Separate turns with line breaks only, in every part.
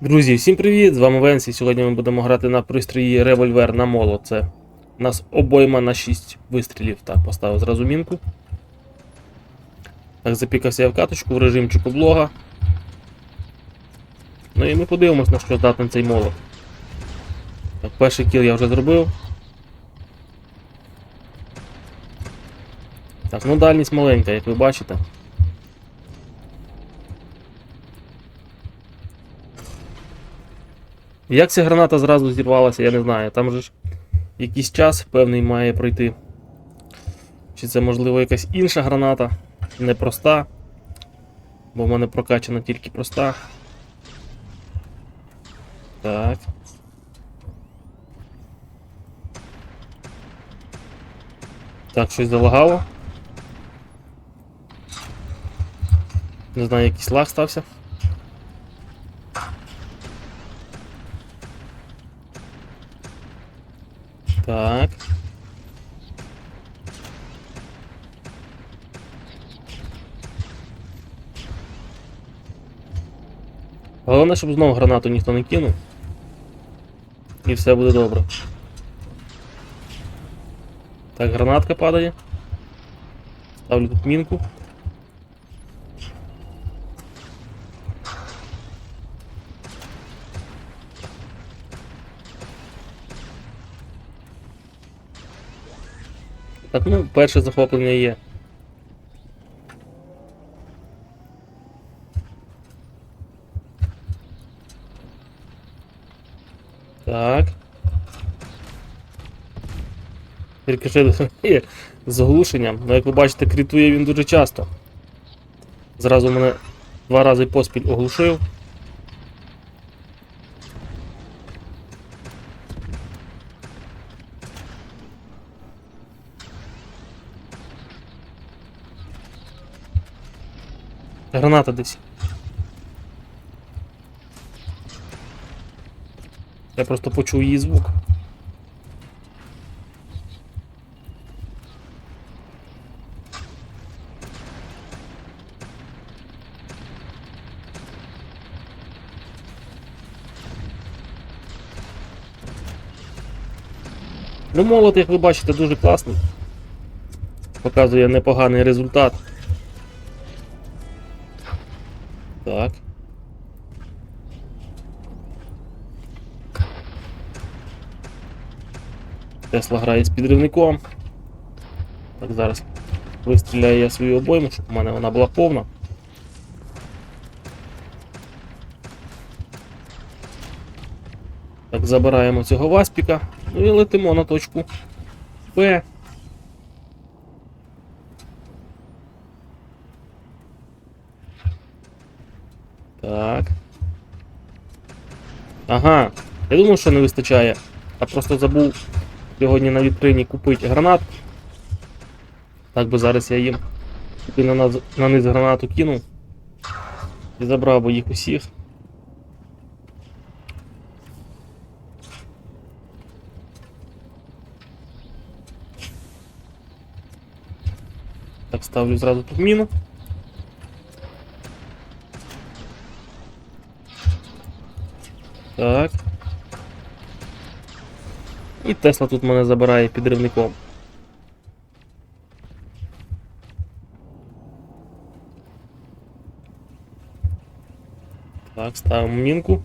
Друзі, всім привіт! З вами Венсі. Сьогодні ми будемо грати на пристрої револьвер на молот. Це у нас обойма на 6 вистрілів. Так, поставив зразу мінку. Так, запікався я в каточку в режимчику блога. Ну і ми подивимось, на що здатний цей молот. Так, перший кіл я вже зробив. Так, ну дальність маленька, як ви бачите. Як ця граната зразу зірвалася, я не знаю. Там же ж якийсь час певний має пройти. Чи це можливо якась інша граната, непроста. Бо в мене прокачана тільки проста. Так. Так, щось залагало. Не знаю, якийсь лаг стався. Головне, щоб знову гранату ніхто не кинув. І все буде добре. Так, гранатка падає. Ставлю тут мінку. Так, ну, перше захоплення є. Так. Рикошет є з оглушенням. Ну, як ви бачите, крітує він дуже часто. Зразу мене два рази поспіль оглушив. Граната десь. Я просто почув її звук. Ну, молот, як ви бачите, дуже класний. Показує непоганий результат. Так. Тесла грає з підривником. Так, зараз вистріляю я свою обойму, щоб у мене вона була повна. Так, забираємо цього васпіка. Ну і летимо на точку П. Так. Ага. Я думав, що не вистачає. А просто забув сьогодні на вітрині купити гранат. Так би зараз я їм туди на, наз... на низ гранату кинув. І забрав би їх усіх. Так, ставлю зразу тут міну. Так. І Тесла тут мене забирає підривником. Так, ставимо мінку.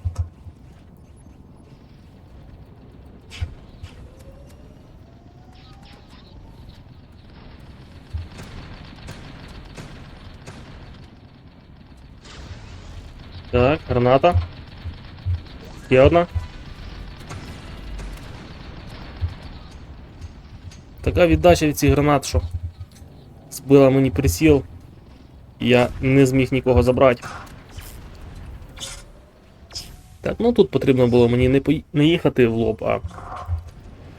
Так, граната. Ще одна. Така віддача від цих гранат, що збила мені присіл, я не зміг нікого забрати. Так, ну тут потрібно було мені не, пої... не їхати в лоб, а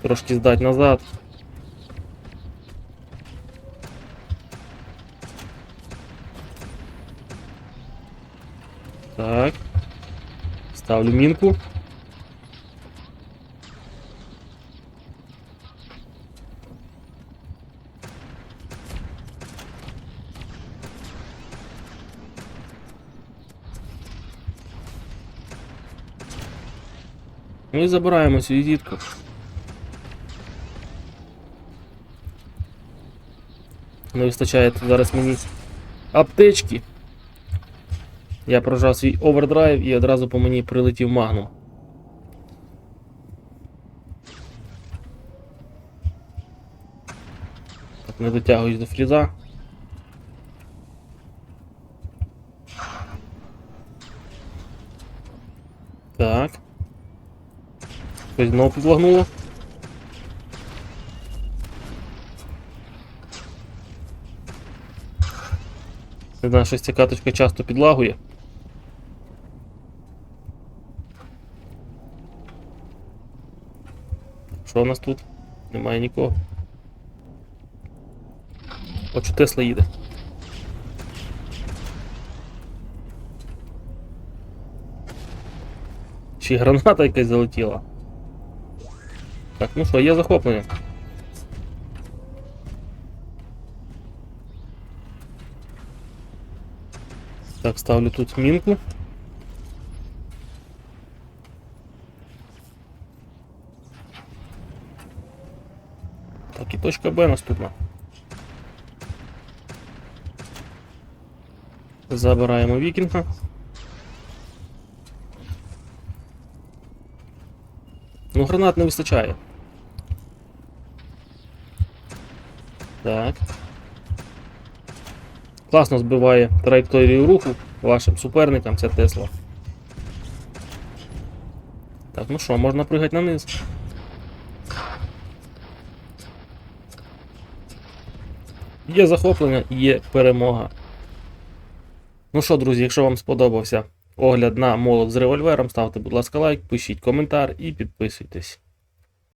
трошки здати назад. Так. Ставлю мінку. І забираємо цю візитку. Не вистачає зараз мені аптечки. Я прожав свій овердрайв і одразу по мені прилетів магнум. Так, не дотягуюсь до фріза. Так. Щось знову підлагнуло. Не знаю, щось ця каточка часто підлагує. Що у нас тут? Немає нікого. Хочу Тесла їде. Чи граната якась залетіла? Так, ну що, є захоплення. Так, ставлю тут мінку. Так, і точка Б наступна. Забираємо вікінга. Ну, гранат не вистачає. Так. Класно збиває траєкторію руху вашим суперникам ця Тесла. Так, ну що, можна пригати на низ. Є захоплення, є перемога. Ну що, друзі, якщо вам сподобався огляд на молот з револьвером, ставте, будь ласка, лайк, пишіть коментар і підписуйтесь.